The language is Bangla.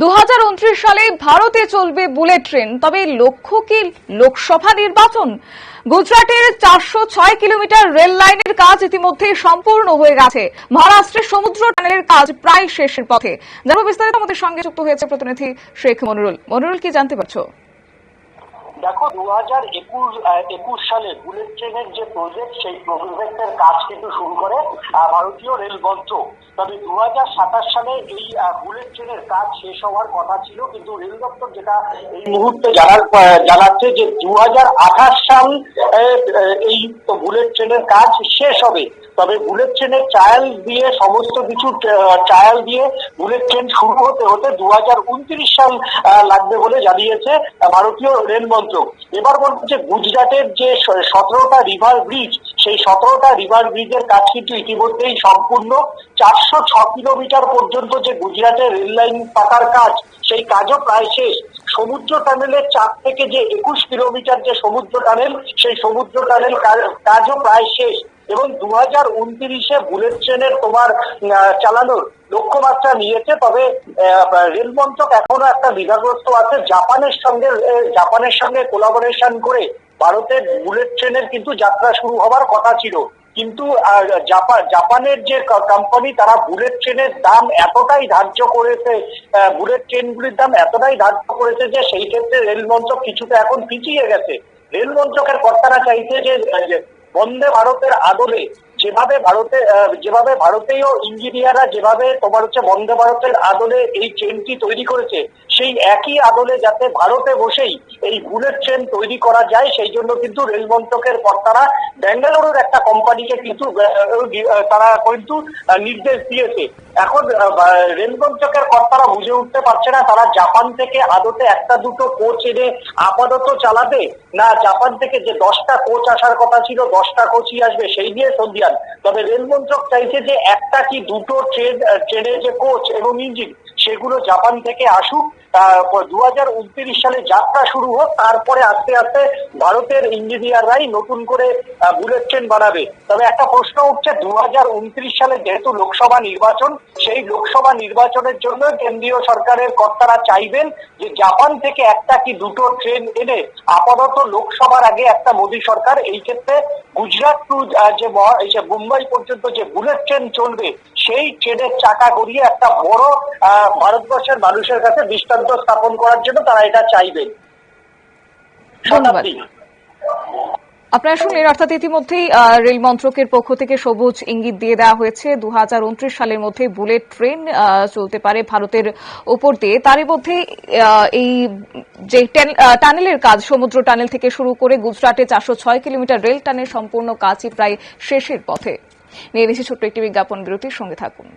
দু হাজার উনত্রিশ সালে ভারতে চলবে বুলেট ট্রেন, তবে লক্ষ্য কি লোকসভা নির্বাচন? গুজরাটের চারশো ছয় কিলোমিটার রেল লাইনের কাজ ইতিমধ্যে সম্পূর্ণ হয়ে গেছে। মহারাষ্ট্রের সমুদ্র টানেলের কাজ প্রায় শেষের পথে। জানব বিস্তারিত আমাদের সঙ্গে যুক্ত হয়েছে প্রতিনিধি শেখ মনুরুল। মনুরুল, কি জানতে পারছ? দেখো দু হাজার একুশ একুশ সালে বুলেট ট্রেনের যে প্রজেক্ট সেই প্রজেক্টের কাজ কিন্তু শুরু করে ভারতীয় রেল মন্ত্রক তবে দু হাজার সাতাশ সালে এই বুলেট ট্রেনের কাজ শেষ হওয়ার কথা ছিল, কিন্তু রেল দপ্তর যেটা এই মুহূর্তে জানার জানাচ্ছে যে দু হাজার আঠাশ সাল এই বুলেট ট্রেনের কাজ শেষ হবে। তবে বুলেট ট্রেনের ট্রায়াল দিয়ে সমস্ত কিছু ট্রায়াল দিয়ে বুলেট ট্রেন শুরু হতে হতে দু হাজার উনত্রিশ সাল লাগবে বলে জানিয়েছে ভারতীয় রেল মন্ত্রক। এবার বলব যে গুজরাটের যে সতেরোটা রিভার ব্রিজ সেই সতেরোটা রিভার ব্রিজের কাজ কিন্তু ইতিমধ্যেই সম্পূর্ণ। চারশো ছ কিলোমিটার পর্যন্ত যে গুজরাটের রেল লাইন পাতার কাজ, সেই কাজও প্রায় শেষ। সমুদ্র টানেলের চার থেকে যে একুশ কিলোমিটার যে সমুদ্র টানেল, সেই সমুদ্র টানেল কাজও প্রায় শেষ। এবং দু হাজার উনত্রিশে বুলেট ট্রেনের তোমার চালানোর লক্ষ্যমাত্রা নিয়েছে। তবে রেল মন্ত্রক এখনও একটা বিধাগ্রস্ত আছে। জাপানের সঙ্গে জাপানের সঙ্গে কোলাবোরেশন করে ভারতের বুলেট ট্রেনের কিন্তু যাত্রা শুরু হবার কথা ছিল। কিন্তু জাপান জাপানের যে কোম্পানি তারা বুলেট ট্রেনের দাম এতটাই ধার্য করেছে বুলেট ট্রেনগুলির দাম এতটাই ধার্য করেছে যে সেই ক্ষেত্রে রেল মন্ত্রক কিছুটা এখন পিছিয়ে গেছে। রেল মন্ত্রকের কর্তারা চাইছে যে বন্দে ভারতের আদলে যেভাবে ভারতে যেভাবে ভারতীয় ইঞ্জিনিয়াররা যেভাবে তোমার হচ্ছে বন্দে ভারতের আদলে এই ট্রেনটি তৈরি করেছে, সেই একই আদলে যাতে ভারতে বসেই এই বুলেট ট্রেন তৈরি করা যায়, সেই জন্য কিন্তু রেল মন্ত্রকের কর্তারা ব্যাঙ্গালুরুর একটা কোম্পানিকে কিন্তু তারা কিন্তু নির্দেশ দিয়েছে। এখন রেল মন্ত্রকের কর্তারা বুঝে উঠতে পারছে না, তারা জাপান থেকে আদতে একটা দুটো কোচ এনে আপাতত চালাবে, না জাপান থেকে যে দশটা কোচ আসার কথা ছিল, দশটা কোচই আসবে, সেই নিয়ে সন্ধিয়ান তবে রেল মন্ত্রক চাইছে যে একটা কি দুটো ট্রেন ট্রেনের যে কোচ এবং ইঞ্জিন, সেগুলো জাপান থেকে আসুক দু হাজার উনত্রিশ সালে যাত্রা শুরু হোক, তারপরে আস্তে আস্তে ভারতের ইঞ্জিনিয়াররাই নতুন করে বুলেট ট্রেন বানাবে। তবে একটা প্রশ্ন উঠছে দু হাজার উনত্রিশ সালে যেহেতু লোকসভা নির্বাচন, সেই লোকসভা নির্বাচনের জন্য কেন্দ্রীয় সরকারের কর্তারা চাইবেন যে জাপান থেকে একটা কি দুটো ট্রেন এনে আপাতত লোকসভার আগে একটা মোদী সরকার, এই ক্ষেত্রে গুজরাট টু যে যে মুম্বাই পর্যন্ত যে বুলেট ট্রেন চলবে, সেই ট্রেনের চাকা গড়িয়ে একটা বড় ভারতবর্ষের মানুষের কাছে দৃষ্টান্ত স্থাপন করার জন্য তারা এটা চাইবেন। ধন্যবাদ। আপনারা শুনলেন অর্থাৎ ইতিমধ্যেই রেল মন্ত্রকের পক্ষ থেকে সবুজ ইঙ্গিত দিয়ে দেওয়া হয়েছে। দু সালের মধ্যে বুলেট ট্রেন চলতে পারে ভারতের উপর দিয়ে। তারই মধ্যে এই যে টানেলের কাজ সমুদ্র টানেল থেকে শুরু করে গুজরাটে চারশো ছয় কিলোমিটার রেল টানের সম্পূর্ণ কাজই প্রায় শেষের পথে। নিয়ে নিচ্ছি ছোট্ট একটি বিজ্ঞাপন বিরতির সঙ্গে থাকুন।